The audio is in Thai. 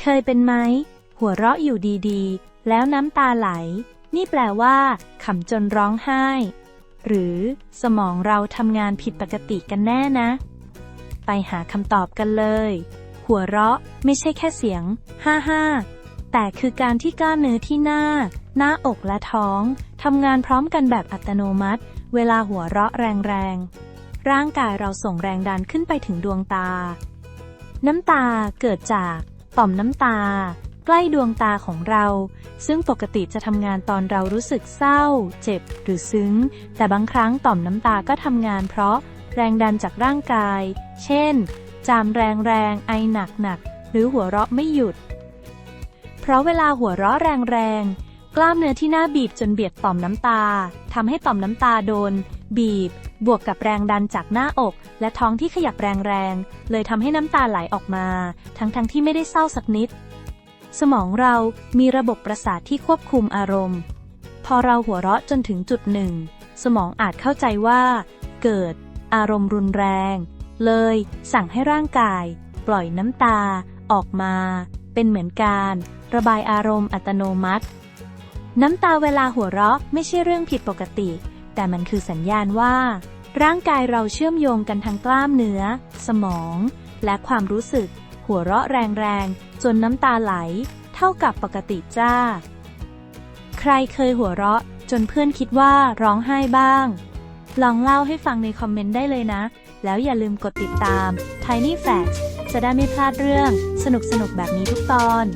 เคยเป็นไหม หัวเราะอยู่ดีๆ แล้วน้ำตาไหล นี่แปลว่าขำจนร้องไห้ หรือสมองเราทำงานผิดปกติกันแน่นะ ไปหาคำตอบกันเลย หัวเราะไม่ใช่แค่เสียงฮ่าฮาแต่คือการที่กล้ามเนื้อที่หน้า หน้าอกและท้องทำงานพร้อมกันแบบอัตโนมัติ เวลาหัวเราะแรงๆ ร่างกายเราส่งแรงดันขึ้นไปถึงดวงตา น้ำตาเกิดจากต่อมน้ำตา ใกล้ดวงตาของเรา ซึ่งปกติจะทำงานตอนเรารู้สึกเศร้า เจ็บ หรือซึ้ง แต่บางครั้งต่อมน้ำตาก็ทำงานเพราะแรงดันจากร่างกาย เช่น จามแรงแรงๆไอหนักหนักๆหรือหัวเราะไม่หยุด เพราะเวลาหัวเราะแรงแรงๆ กล้ามเนื้อที่หน้าบีบจนเบียดต่อมน้ำตา ทำให้ต่อมน้ำตาโดน บีบ บวกกับแรงดันจากหน้าอก และท้องที่ขยับแรงๆ เลยทำให้น้ำตาไหลออกมา ทั้งๆทที่ไม่ได้เศร้าสักนิด สมองเรามีระบบประสาทที่ควบคุมอารมณ์ พอเราหัวเราะจนถึงจุดหนึ่ง สมองอาจเข้าใจว่า เกิด อารมณ์รุนแรง เลย สั่งให้ร่างกาย ปล่อยน้ำตา ออกมา เป็นเหมือนการ ระบายอารมณ์อัตโนมัติ น้ำตาเวลาหัวเราะไม่ใช่เรื่องผิดปกติ แต่มันคือสัญญาณว่า ร่างกายเราเชื่อมโยงกันทั้งกล้ามเนื้อ สมอง และความรู้สึก หัวเราะแรงๆ จนน้ำตาไหล เท่ากับปกติจ้า ใครเคยหัวเราะ จนเพื่อนคิดว่าร้องไห้บ้าง ลองเล่าให้ฟังในคอมเมนต์ได้เลยนะ แล้วอย่าลืมกดติดตาม Tiny Facts จะได้ไม่พลาดเรื่อง สนุกๆ แบบนี้ทุกตอน